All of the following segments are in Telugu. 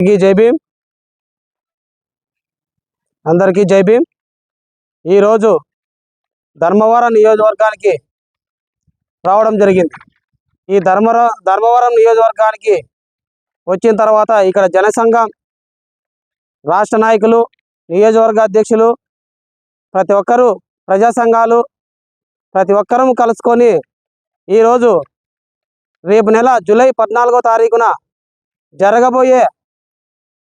అందరికీ జై భీమ్. అందరికీ జై భీమ్. ఈరోజు ధర్మవరం నియోజకవర్గానికి రావడం జరిగింది. ఈ ధర్మర ధర్మవరం నియోజకవర్గానికి వచ్చిన తర్వాత ఇక్కడ జనసంఘం రాష్ట్ర నాయకులు నియోజకవర్గ అధ్యక్షులు ప్రతి ఒక్కరూ ప్రజా సంఘాలు ప్రతి ఒక్కరూ కలుసుకొని ఈరోజు రేపు నెల జూలై పద్నాలుగో తారీఖున జరగబోయే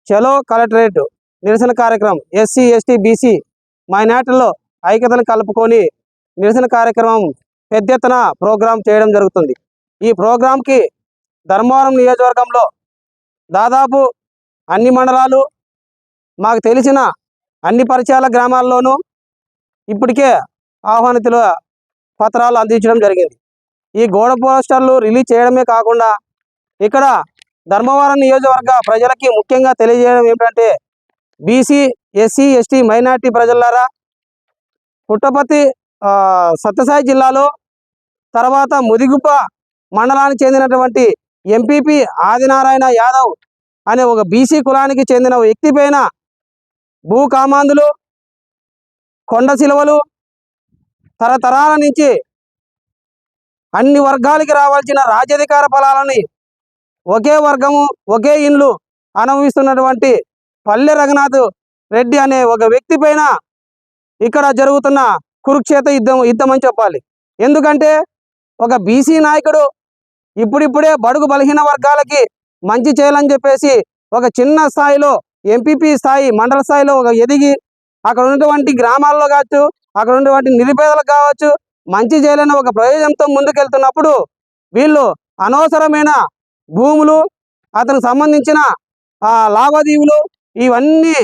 చలో కలెక్టరేట్ నిరసన కార్యక్రమం. ఎస్సీ ఎస్టీ బీసీ మైనార్టీల్లో ఐక్యతను కలుపుకొని నిరసన కార్యక్రమం పెద్ద ఎత్తున ప్రోగ్రాం చేయడం జరుగుతుంది. ఈ ప్రోగ్రాంకి ధర్మవరం నియోజకవర్గంలో దాదాపు అన్ని మండలాలు మాకు తెలిసిన అన్ని పరిచయాల గ్రామాల్లోనూ ఇప్పటికే ఆహ్వానితుల పత్రాలు అందించడం జరిగింది. ఈ గోడ పోస్టర్లు రిలీజ్ చేయడమే కాకుండా ఇక్కడ ధర్మవరం నియోజకవర్గ ప్రజలకి ముఖ్యంగా తెలియజేయడం ఏమిటంటే బీసీ ఎస్సీ ఎస్టీ మైనార్టీ ప్రజలారా పుట్టపతి సత్యసాయి జిల్లాలో తర్వాత ముదిగుప్ప మండలానికి చెందినటువంటి ఎంపీపీ ఆదినారాయణ యాదవ్ అనే ఒక బీసీ కులానికి చెందిన వ్యక్తి పైన భూ కామాందులు కొండ శిలువలు తరతరాల నుంచి అన్ని వర్గాలకి రావాల్సిన రాజ్యాధికార ఫలాలని ఒకే వర్గము ఒకే ఇండ్లు అనుభవిస్తున్నటువంటి పల్లె రఘునాథ్ రెడ్డి అనే ఒక వ్యక్తి పైన ఇక్కడ జరుగుతున్న కురుక్షేత్ర యుద్ధం యుద్ధం అని చెప్పాలి. ఎందుకంటే ఒక బీసీ నాయకుడు ఇప్పుడిప్పుడే బడుగు బలహీన వర్గాలకి మంచి చేయాలని చెప్పేసి ఒక చిన్న స్థాయిలో ఎంపీపీ స్థాయి మండల స్థాయిలో ఒక ఎదిగి అక్కడ ఉన్నటువంటి గ్రామాల్లో కావచ్చు అక్కడ ఉన్నటువంటి నిరుపేదలకు కావచ్చు మంచి చేయాలని ఒక ప్రయోజనంతో ముందుకెళ్తున్నప్పుడు వీళ్ళు అనవసరమైన భూములు అతనికి సంబంధించిన ఆ లావాదేవీలు ఇవన్నీ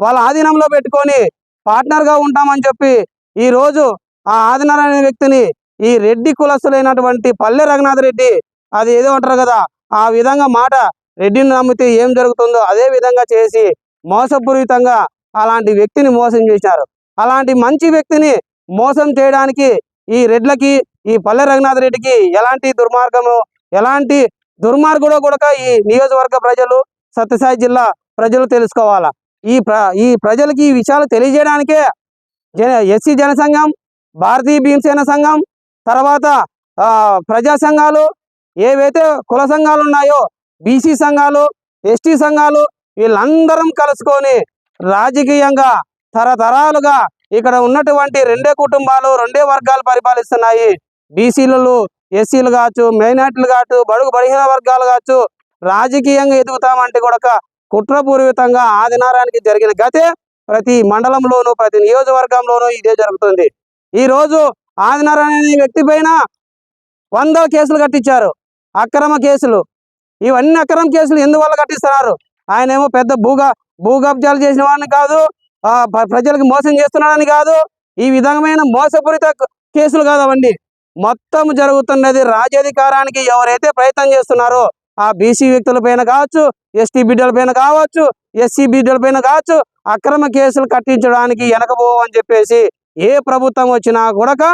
వాళ్ళ ఆధీనంలో పెట్టుకొని పార్ట్నర్గా ఉంటామని చెప్పి ఈ రోజు ఆ ఆదినారాయణ అనే వ్యక్తిని ఈ రెడ్డి కులస్తులైనటువంటి పల్లె రఘునాథ్ రెడ్డి అది ఏదో అంటారు కదా ఆ విధంగా మాట రెడ్డిని నమ్మితే ఏం జరుగుతుందో అదే విధంగా చేసి మోసపూరితంగా అలాంటి వ్యక్తిని మోసం చేశారు. అలాంటి మంచి వ్యక్తిని మోసం చేయడానికి ఈ రెడ్లకి ఈ పల్లె రఘునాథ్ రెడ్డికి ఎలాంటి దుర్మార్గము ఎలాంటి దుర్మార్గుడు కూడా ఈ నియోజకవర్గ ప్రజలు సత్యసాయి జిల్లా ప్రజలు తెలుసుకోవాలా? ఈ ప్ర ఈ ప్రజలకి ఈ విషయాలు తెలియజేయడానికే జన ఎస్సీ జనసంఘం భారతీయ భీమసేన సంఘం తర్వాత ఆ, ప్రజా సంఘాలు ఏవైతే కుల సంఘాలు ఉన్నాయో బీసీ సంఘాలు ఎస్టీ సంఘాలు వీళ్ళందరం కలుసుకొని రాజకీయంగా తరతరాలుగా ఇక్కడ ఉన్నటువంటి రెండే కుటుంబాలు రెండే వర్గాలు పరిపాలిస్తున్నాయి. బీసీలు ఎస్సీలు కావచ్చు మైనార్టీలు కావచ్చు బడుగు బలహీన వర్గాలు కావచ్చు రాజకీయంగా ఎదుగుతామంటే కూడా కుట్రపూర్వితంగా ఆదినారానికి జరిగిన గతే ప్రతి మండలంలోనూ ప్రతి నియోజకవర్గంలోనూ ఇదే జరుగుతుంది. ఈ రోజు ఆదినారాయణ అనే వ్యక్తి పైన వందల కేసులు కట్టించారు. అక్రమ కేసులు. ఇవన్నీ అక్రమ కేసులు ఎందువల్ల కట్టిస్తున్నారు? ఆయన ఏమో పెద్ద భూగా భూ కబ్జాలు చేసిన వాడిని కాదు ఆ, ప్రజలకు మోసం చేస్తున్నాడని కాదు ఈ విధమైన మోసపూరిత కేసులు కాదు అవన్నీ. మొత్తం జరుగుతున్నది రాజ్యాధికారానికి ఎవరైతే ప్రయత్నం చేస్తున్నారో ఆ బీసీ వ్యక్తుల పైన కావచ్చు ఎస్టీ బిడ్డల పైన కావచ్చు ఎస్సీ బిడ్డల పైన కావచ్చు అక్రమ కేసులు కట్టించడానికి వెనకపోవని చెప్పేసి ఏ ప్రభుత్వం వచ్చినా కూడా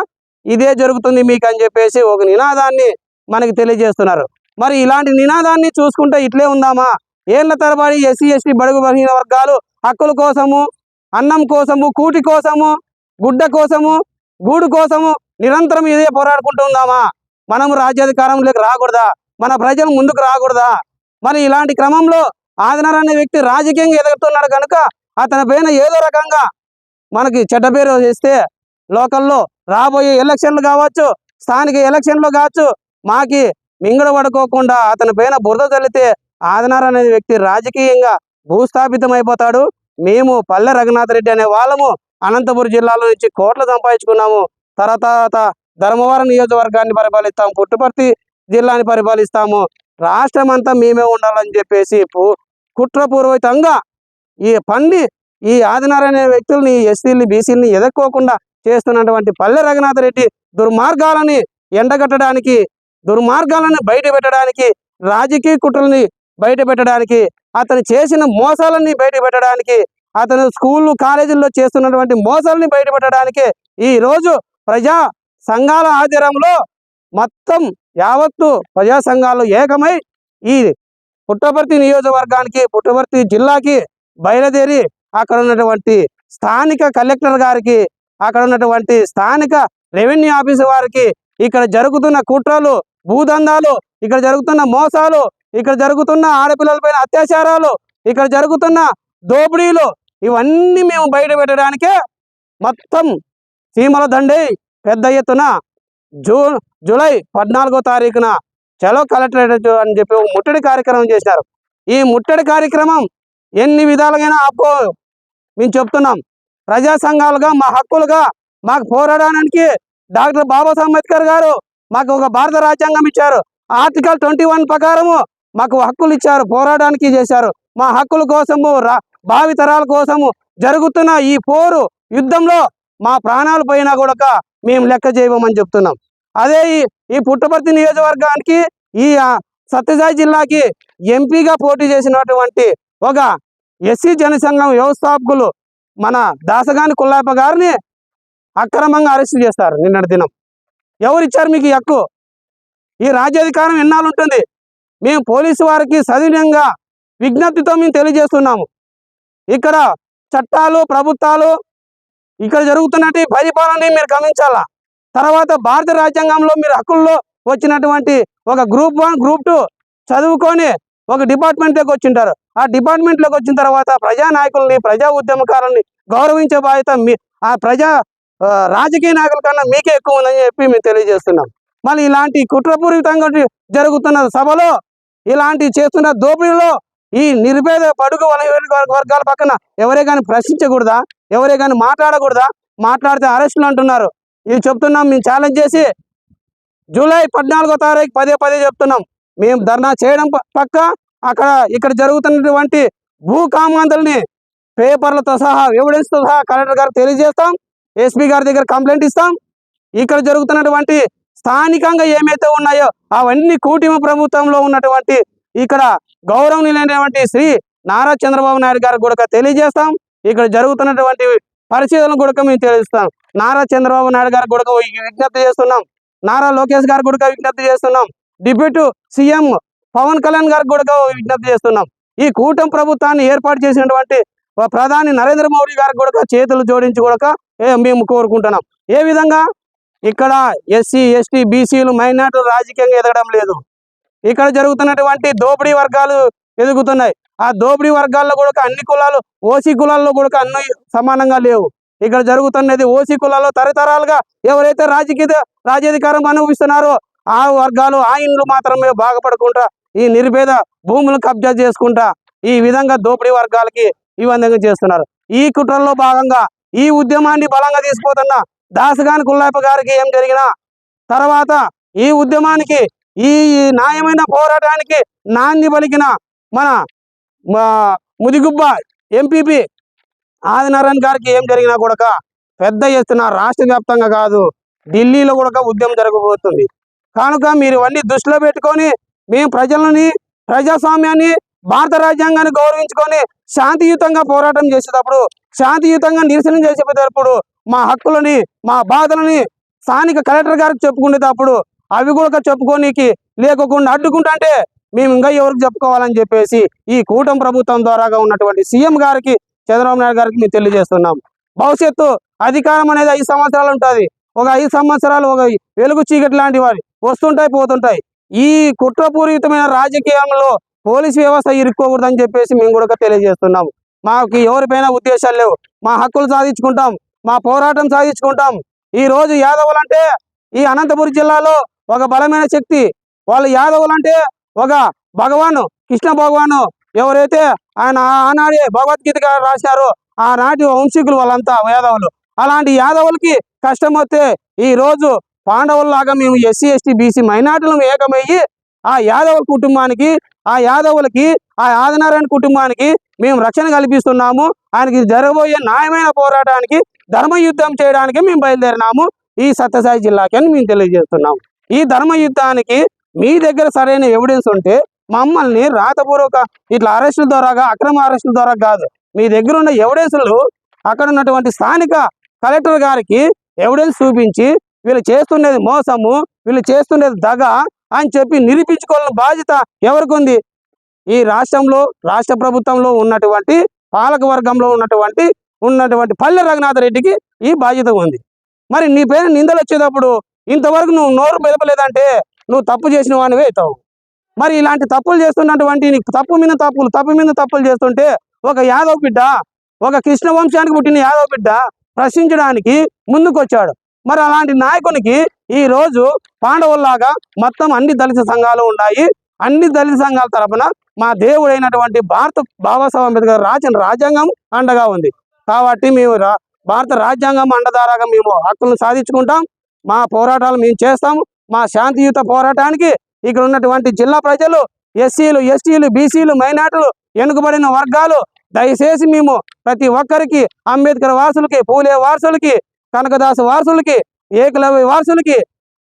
ఇదే జరుగుతుంది మీకు అని చెప్పేసి ఒక నినాదాన్ని మనకి తెలియజేస్తున్నారు. మరి ఇలాంటి నినాదాన్ని చూసుకుంటే ఇట్లే ఉందామా? ఏళ్ళ తరబడి ఎస్సీ ఎస్టీ బడుగు బలహీన వర్గాలు హక్కుల కోసము అన్నం కోసము కూటి కోసము గుడ్డ కోసము గూడు కోసము నిరంతరం ఇదే పోరాడుకుంటూ ఉందామా? మనం రాజ్యాధికారంలోకి రాకూడదా? మన ప్రజలు ముందుకు రాకూడదా? మరి ఇలాంటి క్రమంలో ఆదినారాయణ అనే వ్యక్తి రాజకీయంగా ఎదుగుతున్నాడు కనుక అతని పైన ఏదో రకంగా మనకి చెడ్డ పేరు చేస్తే లోకల్లో రాబోయే ఎలక్షన్లు కావచ్చు స్థానిక ఎలక్షన్లు కావచ్చు మాకి మింగడ పడుకోకుండా అతని పైన బురద చల్లితే ఆదినారాయణ అనే వ్యక్తి రాజకీయంగా భూస్థాపితం అయిపోతాడు మేము పల్లె రఘునాథ్ రెడ్డి అనే వాళ్ళము అనంతపురం జిల్లాలో నుంచి కోట్లు సంపాదించుకున్నాము. తర్వాత ధర్మవరం నియోజకవర్గాన్ని పరిపాలిస్తాము. పుట్టుపర్తి జిల్లాని పరిపాలిస్తాము. రాష్ట్రం అంతా మేమే ఉండాలని చెప్పేసి పు- కుట్రపూర్వకంగా ఈ పండి ఈ ఆదినారాయణ వ్యక్తుల్ని ఎస్సీలని బీసీలని ఎదుర్కోకుండా చేస్తున్నటువంటి పల్లె రఘునాథ రెడ్డి దుర్మార్గాలని ఎండగట్టడానికి దుర్మార్గాలను బయట పెట్టడానికి రాజకీయ కుట్రల్ని బయట పెట్టడానికి అతను చేసిన మోసాలని బయట పెట్టడానికి అతను స్కూళ్ళు కాలేజీల్లో చేస్తున్నటువంటి మోసాలని బయటపెట్టడానికి ఈరోజు ఈ రోజు ప్రజా సంఘాల ఆధ్వర్యంలో మొత్తం యావత్తు ప్రజా సంఘాలు ఏకమై ఈ పుట్టపర్తి నియోజకవర్గానికి పుట్టపర్తి జిల్లాకి బయలుదేరి అక్కడ ఉన్నటువంటి స్థానిక కలెక్టర్ గారికి అక్కడ ఉన్నటువంటి స్థానిక రెవెన్యూ ఆఫీసు వారికి ఇక్కడ జరుగుతున్న కుట్రలు భూదందాలు ఇక్కడ జరుగుతున్న మోసాలు ఇక్కడ జరుగుతున్న ఆడపిల్లలపైన అత్యాచారాలు ఇక్కడ జరుగుతున్న దోపిడీలు ఇవన్నీ మేము బయట పెట్టడానికే మొత్తం సీమల దండి పెద్ద ఎత్తున జూన్ జూలై పద్నాలుగో తారీఖున చలో కలెక్టరేట్ అని చెప్పి ముట్టడి కార్యక్రమం చేశారు. ఈ ముట్టడి కార్యక్రమం ఎన్ని విధాలుగా ఆపో మేము చెప్తున్నాం. ప్రజా సంఘాలుగా మా హక్కులుగా మాకు పోరాడడానికి డాక్టర్ బాబాసాహెబ్ అంబేద్కర్ గారు మాకు ఒక భారత రాజ్యాంగం ఇచ్చారు. ఆర్టికల్ ట్వంటీ వన్ ప్రకారము మాకు హక్కులు ఇచ్చారు పోరాడడానికి చేశారు. మా హక్కుల కోసము రా కోసము జరుగుతున్న ఈ పోరు యుద్ధంలో మా ప్రాణాలు పోయినా కూడా మేము లెక్క చేయమని చెప్తున్నాం. అదే ఈ ఈ పుట్టపర్తి నియోజకవర్గానికి ఈ సత్యసాయి జిల్లాకి ఎంపీగా పోటీ చేసినటువంటి ఒక ఎస్సీ జనసంఘం వ్యవస్థాపకులు మన దాసగాని కుల్లాప గారిని అక్రమంగా అరెస్ట్ చేస్తారు నిన్నటి దినం. ఎవరిచ్చారు మీకు హక్కు? ఈ రాజ్యాధికారం ఎన్నాళ్ళు ఉంటుంది మేము పోలీసు వారికి సవినయంగా విజ్ఞప్తితో మేము తెలియజేస్తున్నాము. ఇక్కడ చట్టాలు ప్రభుత్వాలు ఇక్కడ జరుగుతున్నట్టు పరిపాలనని మీరు గమనించాలా? తర్వాత భారత రాజ్యాంగంలో మీరు హక్కుల్లో వచ్చినటువంటి ఒక గ్రూప్ వన్ గ్రూప్ టూ చదువుకొని ఒక డిపార్ట్మెంట్లోకి వచ్చింటారు. ఆ డిపార్ట్మెంట్లోకి వచ్చిన తర్వాత ప్రజా నాయకుల్ని ప్రజా ఉద్యమకారుల్ని గౌరవించే బాధ్యత మీ ఆ ప్రజా రాజకీయ నాయకుల కన్నా మీకే ఎక్కువ ఉందని చెప్పి మేము తెలియజేస్తున్నాం. మళ్ళీ ఇలాంటి కుట్రపూరితంగా జరుగుతున్న సభలో ఇలాంటి చేస్తున్న దోపిడీలో ఈ నిర్భేద పడుగు వలయ వర్గాల పక్కన ఎవరే కానీ ప్రశ్నించకూడదా? ఎవరే కానీ మాట్లాడకూడదా? మాట్లాడితే అరెస్టులు అంటున్నారు. ఇది చెప్తున్నాం మేము ఛాలెంజ్ చేసి జూలై పద్నాలుగో తారీఖు పదే పదే చెప్తున్నాం. మేము ధర్నా చేయడం పక్క అక్కడ ఇక్కడ జరుగుతున్నటువంటి భూ కామాంతల్ని పేపర్లతో సహా ఎవిడెన్స్తో సహా కలెక్టర్ గారికి తెలియజేస్తాం. ఎస్పీ గారి దగ్గర కంప్లైంట్ ఇస్తాం. ఇక్కడ జరుగుతున్నటువంటి స్థానికంగా ఏమైతే ఉన్నాయో అవన్నీ కూటమి ప్రభుత్వంలో ఉన్నటువంటి ఇక్కడ గౌరవనీయులైనటువంటి శ్రీ నారా చంద్రబాబు నాయుడు గారికి కూడా తెలియజేస్తాం. ఇక్కడ జరుగుతున్నటువంటి పరిశీలన కూడా మేము తెలియజేస్తాం. నారా చంద్రబాబు నాయుడు గారికి కూడా విజ్ఞప్తి చేస్తున్నాం. నారా లోకేష్ గారికి కూడా విజ్ఞప్తి చేస్తున్నాం. డిప్యూటీ సీఎం పవన్ కళ్యాణ్ గారికి కూడా విజ్ఞప్తి చేస్తున్నాం. ఈ కూటమి ప్రభుత్వాన్ని ఏర్పాటు చేసినటువంటి ప్రధాని నరేంద్ర మోడీ గారికి కూడా చేతులు జోడించి కూడా మేము కోరుకుంటున్నాం. ఏ విధంగా ఇక్కడ ఎస్సీ ఎస్టీ బీసీలు మైనార్టీలు రాజకీయంగా ఎదగడం లేదు. ఇక్కడ జరుగుతున్నటువంటి దోపిడీ వర్గాలు ఎదుగుతున్నాయి. ఆ దోపిడీ వర్గాల్లో కూడా అన్ని కులాలు ఓసీ కులాల్లో కూడా అన్ని సమానంగా లేవు. ఇక్కడ జరుగుతున్నది ఓసీ కులాల్లో తరతరాలుగా ఎవరైతే రాజకీయ రాజాధికారం అనుభవిస్తున్నారో ఆ వర్గాలు ఆ ఇండ్లు మాత్రమే బాగుపడకుండా ఈ నిర్భేద భూములు కబ్జా చేసుకుంటా ఈ విధంగా దోపిడీ వర్గాలకి ఈ విధంగా చేస్తున్నారు. ఈ కుట్రల్లో భాగంగా ఈ ఉద్యమాన్ని బలంగా తీసుకుపోతున్న దాసగాని కుల్లాప గారికి ఏం జరిగినా తర్వాత ఈ ఉద్యమానికి ఈ న్యాయమైన పోరాటానికి నాంది పలికిన మన మా ముదిగుబ్బ ఎంపీపీ ఆదినారాయణ గారికి ఏం జరిగినా కూడా పెద్ద ఎత్తున రాష్ట్ర వ్యాప్తంగా కాదు ఢిల్లీలో కూడా ఉద్యమం జరగబోతుంది. కనుక మీరు ఇవన్నీ దృష్టిలో పెట్టుకొని మేము ప్రజలని ప్రజాస్వామ్యాన్ని భారత రాజ్యాంగాన్ని గౌరవించుకొని శాంతియుతంగా పోరాటం చేసేటప్పుడు శాంతియుతంగా నిరసన చేసేటప్పుడు మా హక్కులని మా బాధలని స్థానిక కలెక్టర్ గారికి చెప్పుకునేటప్పుడు అవి కూడా చెప్పుకోనీకి లేకోకుండా అడ్డుకుంటుంటే మేము ఇంకా ఎవరికి చెప్పుకోవాలని చెప్పేసి ఈ కూటమి ప్రభుత్వం ద్వారాగా ఉన్నటువంటి సీఎం గారికి చంద్రబాబు నాయుడు గారికి మేము తెలియజేస్తున్నాం. భవిష్యత్తు అధికారం అనేది ఐదు సంవత్సరాలు ఉంటుంది. ఒక ఐదు సంవత్సరాలు ఒక వెలుగు చీకటి లాంటి వారి వస్తుంటాయి పోతుంటాయి. ఈ కుట్రపూరితమైన రాజకీయంలో పోలీస్ వ్యవస్థ ఇరుక్కోకూడదని చెప్పేసి మేము కూడా తెలియజేస్తున్నాం. మాకు ఎవరిపైన ఉద్దేశాలు లేవు. మా హక్కులు సాధించుకుంటాం. మా పోరాటం సాధించుకుంటాం. ఈ రోజు యాదవులు అంటే ఈ అనంతపురం జిల్లాలో ఒక బలమైన శక్తి. వాళ్ళు యాదవులు అంటే ఒక భగవాను కృష్ణ భగవాను ఎవరైతే ఆయన ఆనాడే భగవద్గీత రాశారో ఆనాటి వంశీకులు వాళ్ళంతా యాదవులు. అలాంటి యాదవులకి కష్టం వస్తే ఈ రోజు పాండవుల్లాగా మేము ఎస్సీ ఎస్టీ బీసీ మైనార్టీలను ఏకమయ్యి ఆ యాదవ కుటుంబానికి ఆ యాదవులకి ఆ ఆదినారాయణ కుటుంబానికి మేము రక్షణ కల్పిస్తున్నాము. ఆయనకి జరగబోయే న్యాయమైన పోరాటానికి ధర్మ యుద్ధం చేయడానికి మేము బయలుదేరినాము. ఈ సత్యసాయి జిల్లాకి అని మేము తెలియజేస్తున్నాము. ఈ ధర్మ యుద్ధానికి మీ దగ్గర సరైన ఎవిడెన్స్ ఉంటే మమ్మల్ని రాతపూర్వక ఇట్లా అరెస్టుల ద్వారా అక్రమ అరెస్టుల ద్వారా కాదు. మీ దగ్గర ఉన్న ఎవిడెన్స్లు అక్కడ ఉన్నటువంటి స్థానిక కలెక్టర్ గారికి ఎవిడెన్స్ చూపించి వీళ్ళు చేస్తుండేది మోసము వీళ్ళు చేస్తుండేది దగ అని చెప్పి నిరూపించుకోవాలని బాధ్యత ఎవరికి ఉంది? ఈ రాష్ట్రంలో రాష్ట్ర ప్రభుత్వంలో ఉన్నటువంటి పాలక వర్గంలో ఉన్నటువంటి ఉన్నటువంటి పల్లె రఘునాథ రెడ్డికి ఈ బాధ్యత ఉంది. మరి నీ పేరు నిందలు వచ్చేటప్పుడు ఇంతవరకు నువ్వు నోరు మెదపలేదంటే నువ్వు తప్పు చేసిన వానివే అవుతావు. మరి ఇలాంటి తప్పులు చేస్తున్నటువంటి నీకు తప్పు మీద తప్పులు తప్పు మీద తప్పులు చేస్తుంటే ఒక యాదవ్ బిడ్డ ఒక కృష్ణ వంశానికి పుట్టిన యాదవ్ బిడ్డ ప్రశ్నించడానికి ముందుకొచ్చాడు. మరి అలాంటి నాయకునికి ఈ రోజు పాండవుల్లాగా మొత్తం అన్ని దళిత సంఘాలు ఉన్నాయి. అన్ని దళిత సంఘాల తరపున మా దేవుడైనటువంటి భారత బాబాసాహెబ్ అంబేద్కర్ రాసిన రాజ్యాంగం అండగా ఉంది. కాబట్టి మేము రా- భారత రాజ్యాంగం అండదారాగా మేము హక్కులను సాధించుకుంటాం. మా పోరాటాలు మేము చేస్తాం మా శాంతియుత పోరాటానికి ఇక్కడ ఉన్నటువంటి జిల్లా ప్రజలు ఎస్సీలు ఎస్టీలు బీసీలు మైనార్టీలు వెనుకబడిన వర్గాలు దయచేసి మేము ప్రతి ఒక్కరికి అంబేద్కర్ వారసులకి పూలే వారసులకి కనకదాసు వారసులకి ఏకలవ్య వారసులకి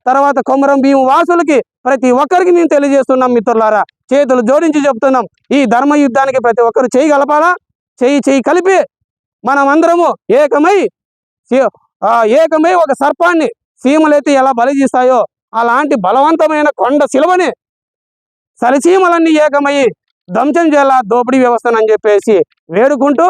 తర్వాత కొమరం భీము వారసులకి ప్రతి ఒక్కరికి మేము తెలియజేస్తున్నాం మిత్రులారా. చేతులు జోడించి చెప్తున్నాం. ఈ ధర్మ యుద్ధానికి ప్రతి ఒక్కరు చేయి కలపాలా? చేయి చేయి కలిపి మనం అందరము ఏకమై ఆ ఏకమై ఒక సర్పాన్ని సీమలైతే ఎలా బలిజీస్తాయో అలాంటి బలవంతమైన కొండ శిలవని సరిసీమలన్నీ ఏకమయ్యి ధ్వంసం చేయాల దోపిడీ వ్యవస్థను అని చెప్పేసి వేడుకుంటూ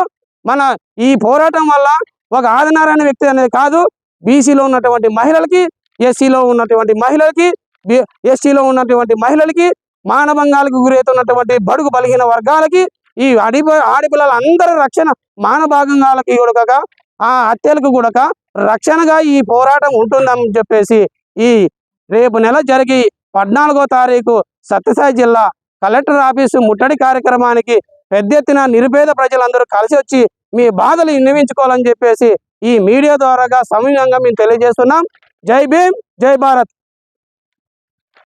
మన ఈ పోరాటం వల్ల ఒక ఆదినారాయణ వ్యక్తి అనేది కాదు బీసీలో ఉన్నటువంటి మహిళలకి ఎస్సీలో ఉన్నటువంటి మహిళలకి ఎస్టీలో ఉన్నటువంటి మహిళలకి మానభంగాలకు గురవుతున్నటువంటి బడుగు బలహీన వర్గాలకి ఈ అడి ఆడపిల్లల అందరి రక్షణ మానభాగంగాలకి కూడా ఆ హత్యలకు కూడా రక్షణగా ఈ పోరాటం ఉంటుందని చెప్పేసి ఈ రేపు నెల జరిగి పద్నాలుగో తారీఖు సత్యసాయి జిల్లా కలెక్టర్ ఆఫీసు ముట్టడి కార్యక్రమానికి పెద్ద ఎత్తున నిరుపేద ప్రజలందరూ కలిసి వచ్చి మీ బాధలు విన్నవించుకోవాలని చెప్పేసి ఈ మీడియా ద్వారాగా సమయంగా మేము తెలియజేస్తున్నాం. జై భీమ్ జై భారత్.